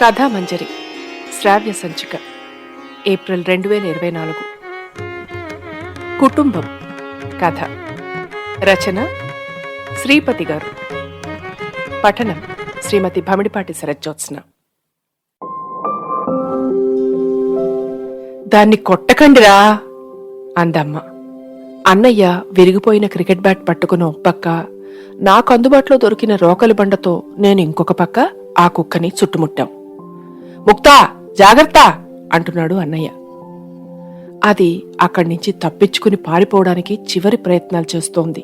కథామంజరి శ్రావ్య సంచిక ఏప్రిల్ రెండు వేల ఇరవై నాలుగు. కుటుంబం కథ రచన శ్రీపతి గారు. పఠనం శ్రీమతి భమిడిపాటి శరజ్జోత్స్న దాన్ని కొట్టకండిరా అందమ్మ. అన్నయ్య విరిగిపోయిన క్రికెట్ బ్యాట్ పట్టుకుని ఒక పక్క నాకు అందుబాటులో దొరికిన రోకలి బండతో నేను ఇంకొక పక్క ఆ కుక్కని చుట్టుముట్టాం. ముక్తా జాగ్రత్త! అంటున్నాడు అన్నయ్య. అది అక్కడి నుంచి తప్పించుకుని పారిపోవడానికి చివరి ప్రయత్నాలు చేస్తోంది.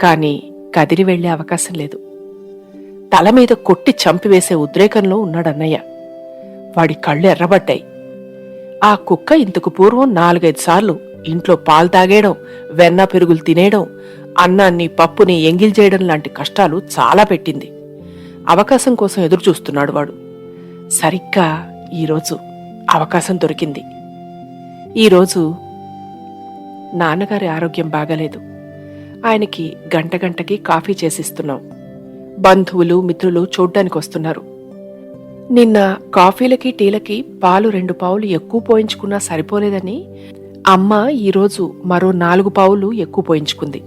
కాని కదిరి వెళ్ళే అవకాశం లేదు. తల మీద కొట్టి చంపివేసే ఉద్రేకంలో ఉన్నాడన్నయ్య వాడి కళ్ళు ఎర్రబడ్డాయి. ఆ కుక్క ఇంతకు పూర్వం నాలుగైదు సార్లు ఇంట్లో పాలు తాగేయడం వెన్న పెరుగులు తినేయడం అన్నాన్ని పప్పుని ఎంగిల్ చేయడం లాంటి కష్టాలు చాలా పెట్టింది. అవకాశం కోసం ఎదురు చూస్తున్నాడు వాడు. సరిగ్గా ఈరోజు అవకాశం దొరికింది. ఈరోజు నాన్నగారి ఆరోగ్యం బాగలేదు. ఆయనకి గంట గంటకి కాఫీ చేసిస్తున్నాం. బంధువులు మిత్రులు చూడ్డానికి వస్తున్నారు. నిన్న కాఫీలకి టీలకి పాలు రెండు పావులు ఎక్కువ పోయించుకున్నా సరిపోలేదని అమ్మ ఈరోజు మరో నాలుగు పావులు ఎక్కువ పోయించుకుంది.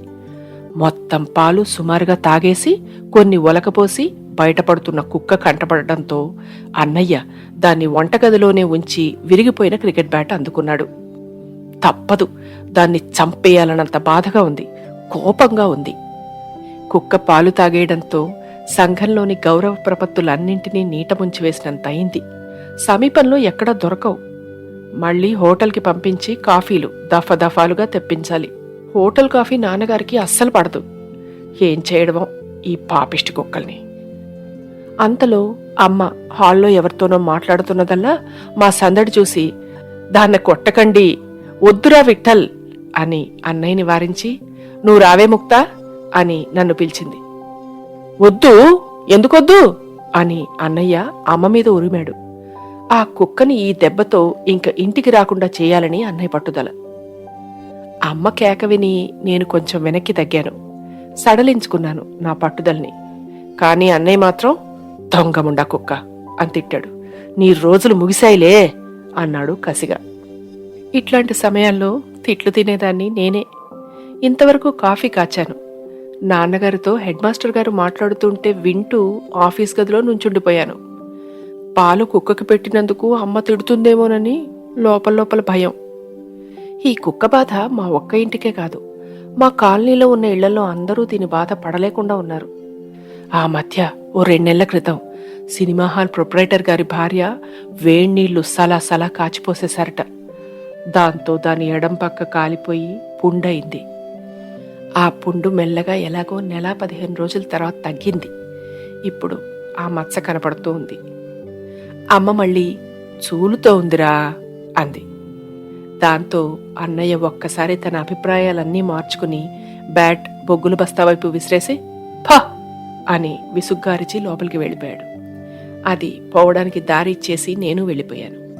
మొత్తం పాలు సుమారుగా తాగేసి కొన్ని ఒలకపోసి బయటపడుతున్న కుక్క కంటపడడంతో అన్నయ్య దాన్ని వంటగదిలోనే ఉంచి విరిగిపోయిన క్రికెట్ బ్యాట్ అందుకున్నాడు. తప్పదు దాన్ని చంపేయాలన్నంత బాధగా ఉంది కోపంగా ఉంది. కుక్క పాలు తాగేయడంతో సంఘంలోని గౌరవ ప్రపత్తులన్నింటినీ నీట ముంచివేసినంత అయింది. సమీపంలో ఎక్కడా దొరకవు. మళ్ళీ హోటల్కి పంపించి కాఫీలు దఫాదఫాలుగా తెప్పించాలి. హోటల్ కాఫీ నాన్నగారికి అస్సలు పడదు. ఏం చేయడమో ఈ పాపిష్టి కుక్కల్ని. అంతలో అమ్మ హాల్లో ఎవరితోనో మాట్లాడుతున్నదల్లా మా సందడి చూసి దాన్ని కొట్టకండి వద్దురా విఠల్ అని అన్నయ్యని వారించి నువ్వు రావే ముక్తా అని నన్ను పిలిచింది. వద్దు ఎందుకొద్దు? అని అన్నయ్య అమ్మ మీద ఉరిమాడు. ఆ కుక్కని ఈ దెబ్బతో ఇంక ఇంటికి రాకుండా చేయాలని అన్నయ్య పట్టుదల. అమ్మ కేక విని నేను కొంచెం వెనక్కి తగ్గాను. సడలించుకున్నాను నా పట్టుదలని. కానీ అన్నయ్య మాత్రం దొంగముండా కుక్క అని తిట్టాడు. నీ రోజులు ముగిశాయిలే అన్నాడు కసిగా. ఇట్లాంటి సమయాల్లో తిట్లు తినేదాన్ని నేనే. ఇంతవరకు కాఫీ కాచాను. నాన్నగారితో హెడ్ మాస్టర్ గారు మాట్లాడుతుంటే వింటూ ఆఫీస్ గదిలో నుంచుండిపోయాను. పాలు కుక్కకి పెట్టినందుకు అమ్మ తిడుతుందేమోనని లోపల లోపల భయం. ఈ కుక్క బాధ మా ఒక్క ఇంటికే కాదు మా కాలనీలో ఉన్న ఇళ్ళలో అందరూ దీని బాధ పడలేకుండా ఉన్నారు. ఆ మధ్య ఓ రెండేళ్ళ క్రితం సినిమా హాల్ ప్రొపరేటర్ గారి భార్య వేణీళ్ళు సలా సలా కాచిపోసేశారట. దాంతో దాని ఎడం పక్క కాలిపోయి పుండయింది. ఆ పుండు మెల్లగా ఎలాగో నెల పదిహేను రోజుల తర్వాత తగ్గింది. ఇప్పుడు ఆ మచ్చ కనపడుతూ ఉంది. అమ్మ మళ్ళీ చూలుతో ఉందిరా అంది. దాంతో అన్నయ్య ఒక్కసారి తన అభిప్రాయాలన్నీ మార్చుకుని బ్యాట్ బొగ్గుల బస్తా వైపు విసిరేసి పా అని విసుగ్గారిచి లోపలికి వెళ్ళిపోయాడు. అది పోవడానికి దారి ఇచ్చేసి నేను వెళ్ళిపోయాను.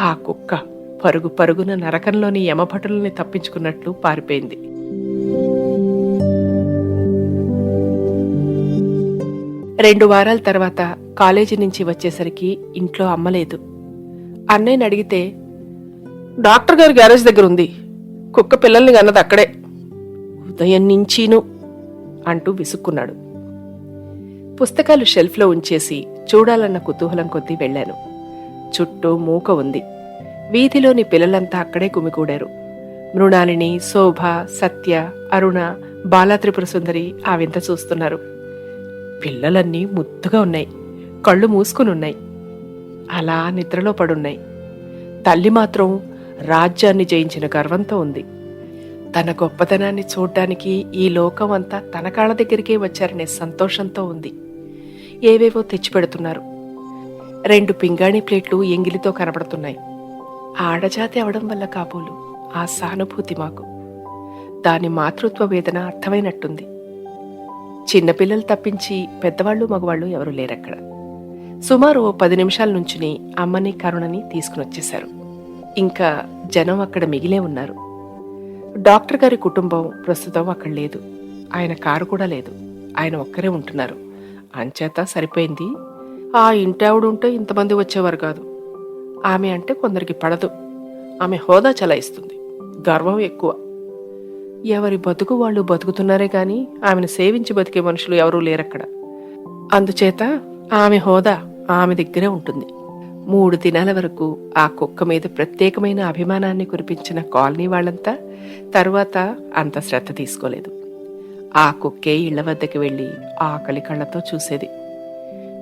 ఆ కుక్క పరుగు పరుగున నరకంలోని యమభటుల్ని తప్పించుకున్నట్లు పారిపోయింది. రెండు వారాల తర్వాత కాలేజీ నుంచి వచ్చేసరికి ఇంట్లో అమ్మలేదు అన్నయ్యని అడిగితే డాక్టర్ గారి గ్యారేజ్ దగ్గర ఉంది. కుక్క పిల్లల్ని కన్నది అక్కడే. ఉదయం నుంచీను అంటూ విసుక్కున్నాడు. పుస్తకాలు షెల్ఫ్లో ఉంచేసి చూడాలన్న కుతూహలం కొద్దీ వెళ్ళాను. చుట్టూ మూక ఉంది. వీధిలోని పిల్లలంతా అక్కడే గుమికూడారు మృణాలిని శోభ సత్య అరుణ బాలాత్రిపుర సుందరి ఆ వింత చూస్తున్నారు. పిల్లలన్నీ ముద్దుగా ఉన్నాయి. కళ్ళు మూసుకుని ఉన్నాయి అలా నిద్రలో పడున్నాయి. తల్లి మాత్రం రాజ్యాన్ని జయించిన గర్వంతో ఉంది. తన గొప్పతనాన్ని చూడ్డానికి ఈ లోకం అంతా తన కాళ్ళ దగ్గరికే వచ్చారనే సంతోషంతో ఉంది. ఏవేవో తెచ్చిపెడుతున్నారు. రెండు పింగాణి ప్లేట్లు ఎంగిలితో కనబడుతున్నాయి. ఆడజాతి అవడం వల్ల కాబోలు ఆ సానుభూతి మాకు. దాని మాతృత్వ వేదన అర్థమైనట్టుంది. చిన్నపిల్లలు తప్పించి పెద్దవాళ్ళు మగవాళ్ళు ఎవరు లేరక్కడ. సుమారు ఓ పది నిమిషాల నుంచుని అమ్మని కరుణని తీసుకునొచ్చేశారు. ఇంకా జనం అక్కడ మిగిలే ఉన్నారు. డాక్టర్ గారి కుటుంబం ప్రస్తుతం అక్కడ లేదు. ఆయన కారు కూడా లేదు. ఆయన ఒక్కరే ఉంటున్నారు. అంచేత సరిపోయింది. ఆ ఇంటావిడుంటే ఇంతమంది వచ్చేవారు కాదు. ఆమె అంటే కొందరికి పడదు. ఆమె హోదా చలాయిస్తుంది. గర్వం ఎక్కువ. ఎవరి బతుకు వాళ్ళు బతుకుతున్నారే కానీ ఆమెను సేవించి బతికే మనుషులు ఎవరూ లేరక్కడ. అందుచేత ఆమె హోదా ఆమె దగ్గరే ఉంటుంది. మూడు దినాల వరకు ఆ కుక్క మీద ప్రత్యేకమైన అభిమానాన్ని కురిపించిన కాలనీ వాళ్ళంతా తరువాత అంత శ్రద్ధ తీసుకోలేదు. ఆ కుక్కే ఇళ్ళ వద్దకి వెళ్ళి ఆకలి కళ్ళతో చూసేది.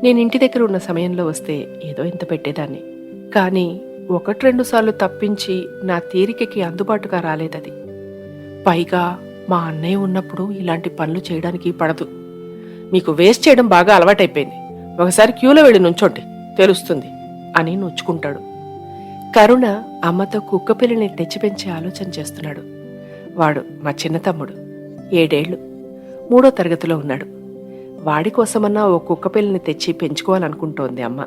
నేను ఇంటి దగ్గర ఉన్న సమయంలో వస్తే ఏదో ఇంత పెట్టేదాన్ని. కానీ ఒకటి రెండు సార్లు తప్పించి నా తీరికకి అందుబాటుగా రాలేదది. పైగా మా అన్నయ్య ఉన్నప్పుడు ఇలాంటి పనులు చేయడానికి పడదు. మీకు వేస్ట్ చేయడం బాగా అలవాటైపోయింది. ఒకసారి క్యూలో వెళ్ళి నుంచోండి తెలుస్తుంది అని నొచ్చుకుంటాడు. కరుణ అమ్మతో కుక్క పిల్లని తెచ్చి పెంచే ఆలోచన చేస్తున్నాడు. వాడు మా చిన్న తమ్ముడు. ఏడేళ్ళు మూడో తరగతిలో ఉన్నాడు. వాడి కోసమన్నా ఓ కుక్క పిల్లని తెచ్చి పెంచుకోవాలనుకుంటోంది అమ్మ.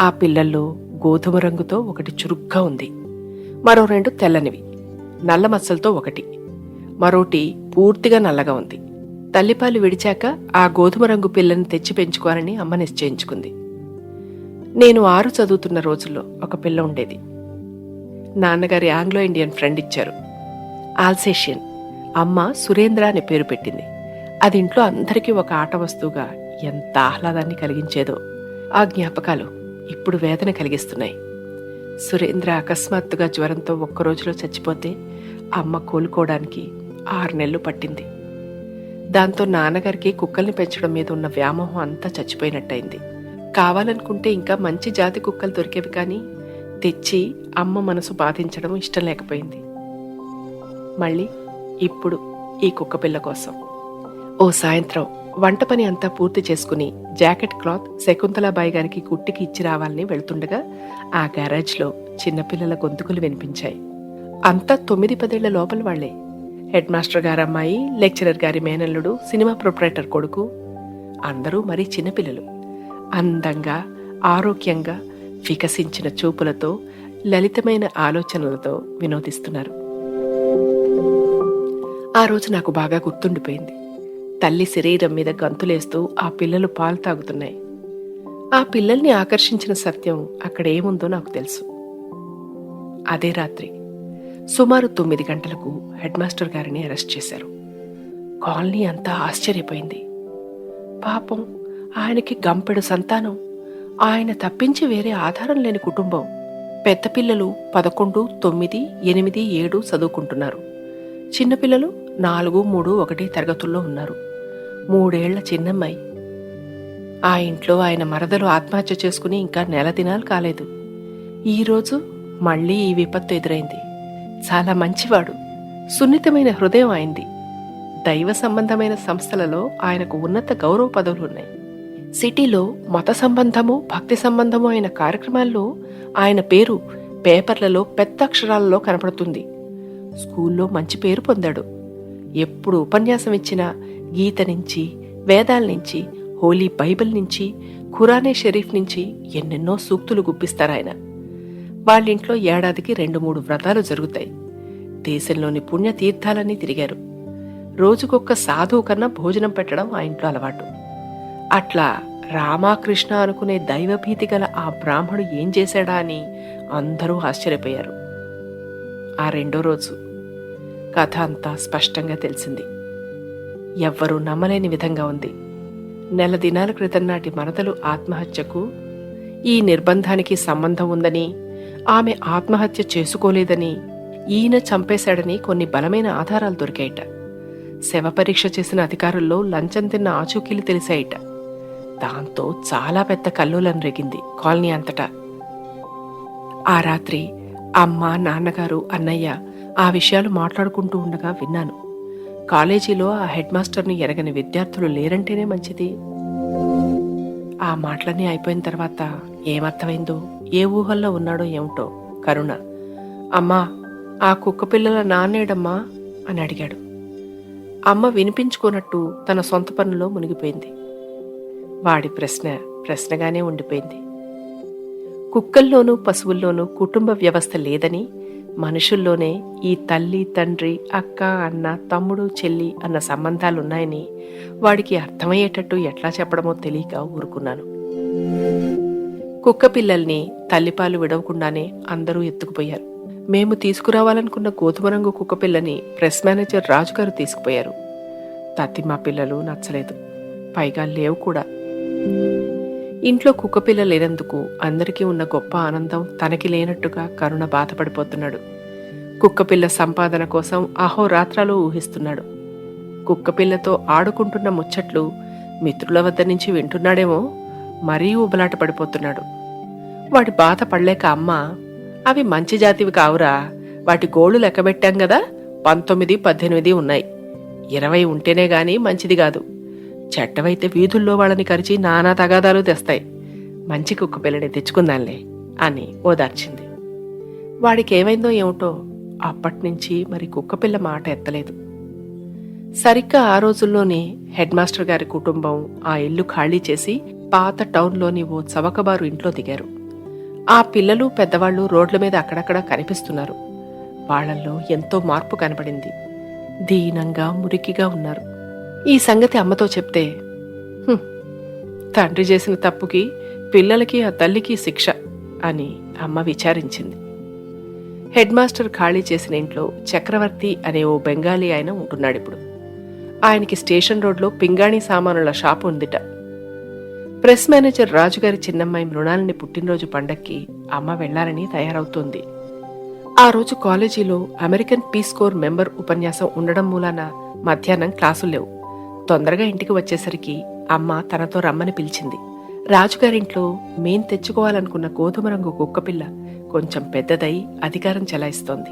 ఆ పిల్లల్లో గోధుమ రంగుతో ఒకటి చురుగ్గా ఉంది. మరో రెండు తెల్లనివి. నల్ల మచ్చలతో ఒకటి. మరోటి పూర్తిగా నల్లగా ఉంది. తల్లిపాలు విడిచాక ఆ గోధుమ రంగు పిల్లని తెచ్చి పెంచుకోవాలని అమ్మ నిశ్చయించుకుంది. నేను ఆరు చదువుతున్న రోజుల్లో ఒక పిల్ల ఉండేది. నాన్నగారి ఆంగ్లో ఇండియన్ ఫ్రెండ్ ఇచ్చారు. ఆల్సేషియన్. అమ్మ సురేంద్ర అని పేరు పెట్టింది. అది ఇంట్లో అందరికీ ఒక ఆట వస్తువుగా ఎంత ఆహ్లాదాన్ని కలిగించేదో. ఆ జ్ఞాపకాలు ఇప్పుడు వేదన కలిగిస్తున్నాయి. సురేంద్ర అకస్మాత్తుగా జ్వరంతో ఒక్క రోజులో చచ్చిపోతే అమ్మ కోలుకోవడానికి ఆరు నెలలు పట్టింది. దాంతో నాన్నగారికి కుక్కల్ని పెంచడం మీద ఉన్న వ్యామోహం అంతా చచ్చిపోయినట్టయింది. కావాలనుకుంటే ఇంకా మంచి జాతి కుక్కలు దొరికేవి కానీ తెచ్చి అమ్మ మనసు బాధించడం ఇష్టం లేకపోయింది. మళ్ళీ ఇప్పుడు ఈ కుక్క పిల్ల కోసం. ఓ సాయంత్రం వంట పని అంతా పూర్తి చేసుకుని జాకెట్ క్లాత్ శకుంతలాబాయి గారికి కుట్టికి ఇచ్చి రావాలని వెళ్తుండగా ఆ గ్యారేజ్లో చిన్నపిల్లల గొంతుకులు వినిపించాయి. అంతా తొమ్మిది పదేళ్ళ లోపల వాళ్ళే హెడ్ మాస్టర్ గారు అమ్మాయి లెక్చరర్ గారి మేనల్లుడు సినిమా ప్రొపరేటర్ కొడుకు అందరూ మరీ చిన్నపిల్లలు. అందంగా ఆరోగ్యంగా వికసించిన చూపులతో లలితమైన ఆలోచనలతో వినోదిస్తున్నారు. ఆ రోజు నాకు బాగా గుర్తుండిపోయింది. తల్లి శరీరం మీద గంతులేస్తూ ఆ పిల్లలు పాలు తాగుతున్నాయి. ఆ పిల్లల్ని ఆకర్షించిన సత్యం అక్కడ ఏముందో నాకు తెలుసు. అదే రాత్రి సుమారు తొమ్మిది గంటలకు హెడ్ మాస్టర్ గారిని అరెస్ట్ చేశారు. కాలనీ అంతా ఆశ్చర్యపోయింది. పాపం ఆయనకి గంపెడు సంతానం ఆయన తప్పించి వేరే ఆధారం లేని కుటుంబం. పెద్ద పిల్లలు పదకొండు తొమ్మిది ఎనిమిది ఏడు చదువుకుంటున్నారు. చిన్నపిల్లలు నాలుగు మూడు ఒకటి తరగతుల్లో ఉన్నారు. మూడేళ్ళ చిన్నమ్మాయి. ఆ ఇంట్లో ఆయన మరదలు ఆత్మహత్య చేసుకుని ఇంకా నెల దినాలు కాలేదు. ఈరోజు మళ్ళీ ఈ విపత్తు ఎదురైంది. చాలా మంచివాడు సున్నితమైన హృదయం అయింది దైవ సంబంధమైన సంస్థలలో ఆయనకు ఉన్నత గౌరవ పదవులు ఉన్నాయి. సిటీలో మత సంబంధము భక్తి సంబంధము అయిన కార్యక్రమాల్లో ఆయన పేరు పేపర్లలో పెద్ద అక్షరాలలో కనపడుతుంది. స్కూల్లో మంచి పేరు పొందాడు. ఎప్పుడు ఉపన్యాసం ఇచ్చినా గీత నుంచి వేదాల నుంచి హోలీ బైబిల్ నుంచి ఖురానే షరీఫ్ నుంచి ఎన్నెన్నో సూక్తులు గుప్పిస్తారాయన వాళ్ళింట్లో ఏడాదికి రెండు మూడు వ్రతాలు జరుగుతాయి. దేశంలోని పుణ్యతీర్థాలన్నీ తిరిగారు. రోజుకొక్క సాధువు కన్నా భోజనం పెట్టడం ఆ ఇంట్లో అలవాటు. అట్లా రామాకృష్ణ అనుకునే దైవభీతి గల ఆ బ్రాహ్మడు ఏం చేశాడా అని అందరూ ఆశ్చర్యపోయారు. ఆ రెండో రోజు. కథ అంతా స్పష్టంగా తెలిసింది. ఎవ్వరూ నమ్మలేని విధంగా ఉంది. నెల దినాల క్రితం నాటి మరదలు ఆత్మహత్యకు ఈ నిర్బంధానికి సంబంధం ఉందని ఆమె ఆత్మహత్య చేసుకోలేదని ఈయన చంపేశాడని కొన్ని బలమైన ఆధారాలు దొరికాయట. శవ పరీక్ష చేసిన అధికారుల్లో లంచం తిన్న ఆచూకీలు తెలిసాయట. దాంతో చాలా పెద్ద కల్లోలం రేగింది కాలనీ అంతటా. ఆ రాత్రి అమ్మ నాన్నగారు అన్నయ్య ఆ విషయాలు మాట్లాడుకుంటూ ఉండగా విన్నాను. కాలేజీలో ఆ హెడ్ మాస్టర్ని ఎరగని విద్యార్థులు లేరంటేనే మంచిది. ఆ మాటలన్నీ అయిపోయిన తర్వాత ఏమర్థమైందో ఏ ఊహల్లో ఉన్నాడో ఏమిటో కరుణ. అమ్మా ఆ కుక్క పిల్లల నాన్నేడమ్మా అని అడిగాడు. అమ్మ వినిపించుకోనట్టు తన సొంత పనులో మునిగిపోయింది. వాడి ప్రశ్న ప్రశ్నగానే ఉండిపోయింది. కుక్కల్లోనూ పశువుల్లోనూ కుటుంబ వ్యవస్థ లేదని మనుషుల్లోనే ఈ తల్లి తండ్రి అక్క అన్న తమ్ముడు చెల్లి అన్న సంబంధాలున్నాయని వాడికి అర్థమయ్యేటట్టు ఎట్లా చెప్పడమో తెలియక ఊరుకున్నాను. కుక్క పిల్లల్ని తల్లిపాలు విడవకుండానే అందరూ ఎత్తుకుపోయారు. మేము తీసుకురావాలనుకున్న గోధుమ రంగు కుక్క పిల్లని ప్రెస్ మేనేజర్ రాజుగారు తీసుకుపోయారు. తత్తి మా పిల్లలు నచ్చలేదు. పైగా లేవు కూడా. ఇంట్లో కుక్కపిల్ల లేనందుకు అందరికీ ఉన్న గొప్ప ఆనందం తనకి లేనట్టుగా కరుణ బాధపడిపోతున్నాడు. కుక్కపిల్ల సంపాదన కోసం అహోరాత్రాలు ఊహిస్తున్నాడు. కుక్కపిల్లతో ఆడుకుంటున్న ముచ్చట్లు మిత్రుల వద్ద నుంచి వింటున్నాడేమో మరీ ఉబలాట పడిపోతున్నాడు. వాడి బాధ పడలేక అమ్మ అవి మంచి జాతివి కావురా వాటి గోళ్ళు లెక్కబెట్టాం కదా పంతొమ్మిది పద్దెనిమిది ఉన్నాయి. ఇరవై ఉంటేనే గాని మంచిది కాదు. చెడ్డవైతే వీధుల్లో వాళ్ళని కరిచి నానా తగాదాలు తెస్తాయి. మంచి కుక్క పిల్లని తెచ్చుకుందాంలే అని ఓదార్చింది. వాడికి ఏమైందో ఏమిటో అప్పట్నుంచి మరి కుక్కపిల్ల మాట ఎత్తలేదు. సరిగ్గా ఆ రోజుల్లోనే హెడ్ మాస్టర్ గారి కుటుంబం ఆ ఇల్లు ఖాళీ చేసి పాత టౌన్లోని ఓ చవకబారు ఇంట్లో దిగారు. ఆ పిల్లలు పెద్దవాళ్ళు రోడ్ల మీద అక్కడక్కడ కనిపిస్తున్నారు. వాళ్ళల్లో ఎంతో మార్పు కనబడింది. దీనంగా మురికిగా ఉన్నారు. ఈ సంగతి అమ్మతో చెప్తే తండ్రి చేసిన తప్పుకి పిల్లలకి ఆ తల్లికి శిక్ష అని అమ్మ విచారించింది. హెడ్ మాస్టర్ ఖాళీ చేసిన ఇంట్లో చక్రవర్తి అనే ఓ బెంగాలీ ఆయన ఉంటున్నాడు ఇప్పుడు ఆయనకి స్టేషన్ రోడ్లో పింగాణి సామానుల షాపు ఉందిట. ప్రెస్ మేనేజర్ రాజుగారి చిన్నమ్మాయి మృణాలని పుట్టినరోజు పండక్కి అమ్మ వెళ్ళాలని తయారవుతోంది. ఆ రోజు కాలేజీలో అమెరికన్ పీస్ కోర్ మెంబర్ ఉపన్యాసం ఉండడం మూలాన మధ్యాహ్నం క్లాసులు లేవు. తొందరగా ఇంటికి వచ్చేసరికి అమ్మ తనతో రమ్మని పిలిచింది. రాజుగారింట్లో మేం తెచ్చుకోవాలనుకున్న గోధుమ రంగు కుక్కపిల్ల కొంచెం పెద్దదై అధికారం చెలాయిస్తోంది.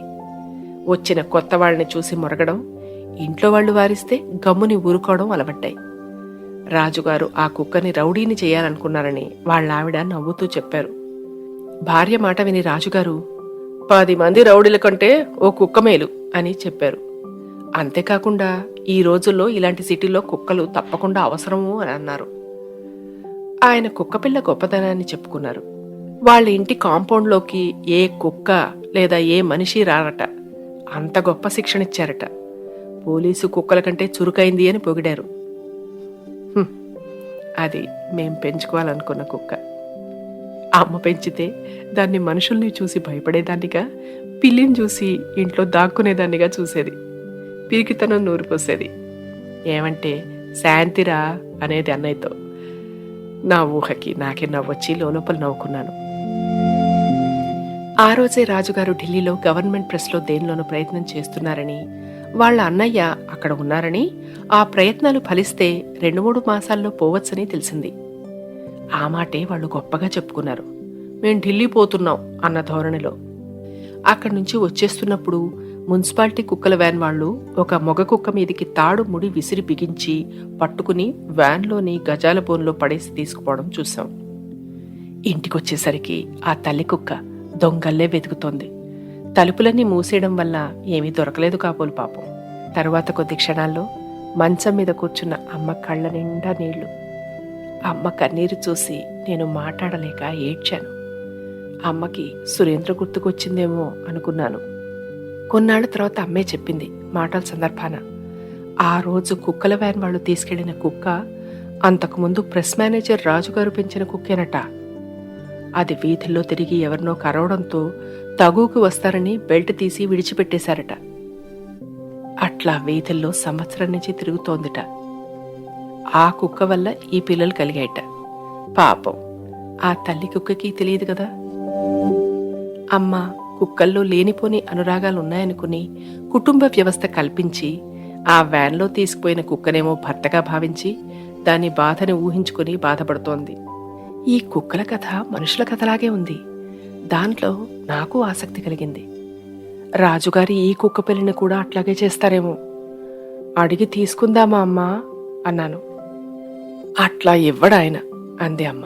వచ్చిన కొత్త వాళ్ళని చూసి మొరగడం ఇంట్లో వాళ్ళు వారిస్తే గమ్ముని ఊరుకోవడం అలవట్టాయి రాజుగారు ఆ కుక్కని రౌడీని చేయాలనుకున్నారని వాళ్ళావిడ నవ్వుతూ చెప్పారు. భార్య మాట విని రాజుగారు పది మంది రౌడీల కంటే ఓ కుక్క మేలు అని చెప్పారు. అంతేకాకుండా ఈ రోజుల్లో ఇలాంటి సిటీలో కుక్కలు తప్పకుండా అవసరము అని అన్నారు. ఆయన కుక్కపిల్ల గొప్పతనాన్ని చెప్పుకున్నారు. వాళ్ళ ఇంటి కాంపౌండ్లోకి ఏ కుక్క లేదా ఏ మనిషి రారట. అంత గొప్ప శిక్షణ ఇచ్చారట. పోలీసు కుక్కల కంటే చురుకైంది అని పొగిడారు. అది మేం పెంచుకోవాలనుకున్న కుక్క. అమ్మ పెంచితే దాన్ని మనుషుల్ని చూసి భయపడేదాన్నిగా పిల్లిని చూసి ఇంట్లో దాక్కునేదాన్నిగా చూసేది. పిరికితనం నూరిపోసేది. ఏమంటే శాంతిరా అనేది అన్నయ్యతో. నా ఊహకి నాకే నవ్వొచ్చి లోపల నవ్వుకున్నాను. ఆ రోజే రాజుగారు ఢిల్లీలో గవర్నమెంట్ ప్రెస్లో దేనిలోనూ ప్రయత్నం చేస్తున్నారని వాళ్ళ అన్నయ్య అక్కడ ఉన్నారని ఆ ప్రయత్నాలు ఫలిస్తే రెండు మూడు మాసాల్లో పోవచ్చని తెలిసింది. ఆ మాటే వాళ్ళు గొప్పగా చెప్పుకున్నారు. మేం ఢిల్లీ పోతున్నాం అన్న ధోరణిలో. అక్కడి నుంచి వచ్చేస్తున్నప్పుడు మున్సిపాలిటీ కుక్కల వ్యాన్ వాళ్ళు ఒక మొగ కుక్క మీదకి తాడు ముడి విసిరి బిగించి పట్టుకుని వ్యాన్లోని గజాల బోన్లో పడేసి తీసుకుపోవడం చూశాం. ఇంటికొచ్చేసరికి ఆ తల్లి కుక్క దొంగల్లే వెతుకుతోంది. తలుపులన్నీ మూసేయడం వల్ల ఏమీ దొరకలేదు కాబోలు పాపం. తరువాత కొద్ది క్షణాల్లో మంచం మీద కూర్చున్న అమ్మ కళ్ళ నిండా నీళ్ళు. అమ్మ కన్నీరు చూసి నేను మాట్లాడలేక ఏడ్చాను. అమ్మకి సురేంద్ర గుర్తుకొచ్చిందేమో అనుకున్నాను. కొన్నాళ్ళ తర్వాత అమ్మే చెప్పింది మాటల సందర్భాన. ఆ రోజు కుక్కల వ్యాన్ వాళ్ళు తీసుకెళ్ళిన కుక్క అంతకుముందు ప్రెస్ మేనేజర్ రాజుగారు పెంచిన కుక్కేనట. అది వీధుల్లో తిరిగి ఎవరినో కరవడంతో తగువుకు వస్తారని బెల్ట్ తీసి విడిచిపెట్టేశారట. అట్లా వీధుల్లో సంవత్సరం నుంచి తిరుగుతోందిట. ఆ కుక్క వల్ల ఈ పిల్లలు కలిగాయట. పాపం ఆ తల్లి కుక్కకి తెలియదు కదా? అమ్మ కుక్కల్లో లేనిపోని అనురాగాలు ఉన్నాయనుకుని కుటుంబ వ్యవస్థ కల్పించి ఆ వ్యాన్లో తీసుకుపోయిన కుక్కనేమో భర్తగా భావించి దాని బాధని ఊహించుకుని బాధపడుతోంది. ఈ కుక్కల కథ మనుషుల కథలాగే ఉంది. దాంట్లో నాకు ఆసక్తి కలిగింది. రాజుగారి ఈ కుక్క పిల్లని కూడా అట్లాగే చేస్తారేమో. అడిగి తీసుకుందామా అమ్మా? అన్నాను. అట్లా ఇవ్వడాయన అంది అమ్మ.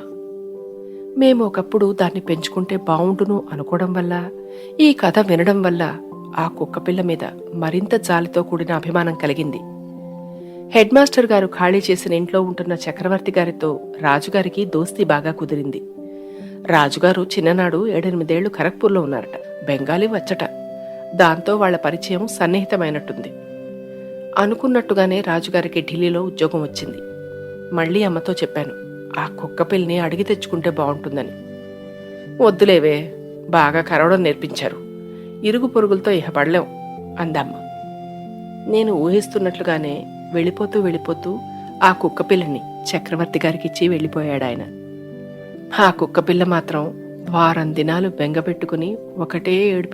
మేము ఒకప్పుడు దాన్ని పెంచుకుంటే బావుండును అనుకోవడం వల్ల ఈ కథ వినడం వల్ల ఆ కుక్కపిల్ల మీద మరింత జాలితో కూడిన అభిమానం కలిగింది. హెడ్ మాస్టర్ గారు ఖాళీ చేసిన ఇంట్లో ఉంటున్న చక్రవర్తి గారితో రాజుగారికి దోస్తీ బాగా కుదిరింది. రాజుగారు చిన్ననాడు ఏడెనిమిదేళ్ళు ఖరగ్పూర్లో ఉన్నారట బెంగాలీ వచ్చట. దాంతో వాళ్ళ పరిచయం సన్నిహితమైనట్టుంది. అనుకున్నట్టుగానే రాజుగారికి ఢిల్లీలో ఉద్యోగం వచ్చింది. మళ్ళీ అమ్మతో చెప్పాను ఆ కుక్క పిల్లని అడిగి తెచ్చుకుంటే బాగుంటుందని. వద్దులేవే బాగా కరవడం నేర్పించారు. ఇరుగు పొరుగులతో ఇహ పడలేం అందమ్మ. నేను ఊహిస్తున్నట్లుగానే వెళ్ళిపోతూ వెళ్ళిపోతూ ఆ కుక్క పిల్లని చక్రవర్తి గారికి ఇచ్చి వెళ్ళిపోయాడు ఆయన ఆ కుక్క పిల్ల మాత్రం వారం దినాలు బెంగపెట్టుకుని ఒకటే ఏడు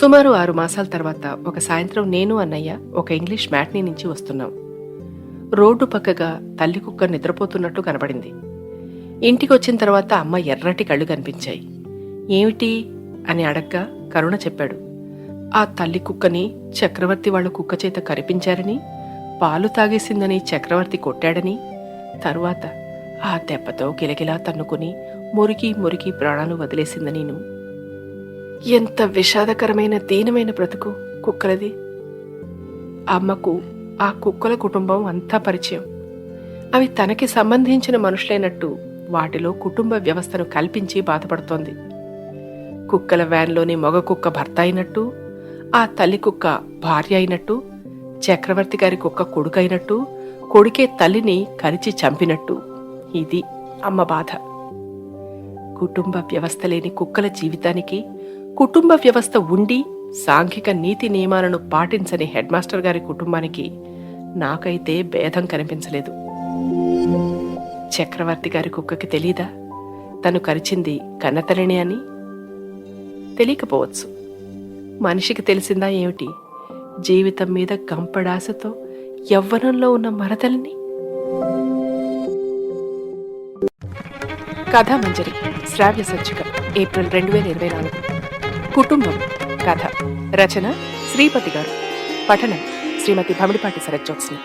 సుమారు ఆరు మాసాల తర్వాత ఒక సాయంత్రం నేను అన్నయ్య ఒక ఇంగ్లీష్ మ్యాట్నీ నుంచి వస్తున్నాం. రోడ్డు పక్కగా తల్లి కుక్క నిద్రపోతున్నట్టు కనబడింది. ఇంటికి వచ్చిన తర్వాత అమ్మ ఎర్రటి కళ్ళు కనిపించాయి. ఏమిటి? అని అడగ్గా కరుణ చెప్పాడు. ఆ తల్లి కుక్కని చక్రవర్తి వాళ్ళ కుక్క చేత కరిపించారని పాలు తాగేసిందని చక్రవర్తి కొట్టాడని తరువాత ఆ దెబ్బతో గిలగిలా తన్నుకుని మురికి మురికి ప్రాణాలు వదిలేసిందని నేను ఎంత విషాదకరమైన దీనమైన బ్రతుకు కుక్కలది. అమ్మకు ఆ కుక్కల కుటుంబం అంతా పరిచయం. అవి తనకి సంబంధించిన మనుషులైనట్టు వాటిలో కుటుంబ వ్యవస్థను కల్పించి బాధపడుతోంది. కుక్కల వ్యాన్లోని మగ కుక్క భర్త అయినట్టు ఆ తల్లి కుక్క భార్య అయినట్టు చక్రవర్తి గారి కుక్క కొడుకైనట్టు కొడుకే తల్లిని కరిచి చంపినట్టు. ఇది అమ్మ బాధ. కుటుంబ వ్యవస్థ లేని కుక్కల జీవితానికి కుటుంబ వ్యవస్థ ఉండి సాంఘిక నీతి నియమాలను పాటించని హెడ్ మాస్టర్ గారి కుటుంబానికి నాకైతే భేదం కనిపించలేదు. చక్రవర్తి గారి కుక్కకి తెలీదా? తను కరిచింది కన్నతలిని అని? తెలియకపోవచ్చు. మనిషికి తెలిసిందా ఏమిటి? జీవితం మీద కంపడాశతో యవ్వనంలో ఉన్న మరదలిని? కథామంజరి శ్రావ్య సచ్చిక ఏప్రిల్ రెండు వేల ఇరవై నాలుగు. కుటుంబం కథ రచన శ్రీపతి గారు. పఠనం శ్రీమతి భమిడిపాటి శరజ్జోత్స్న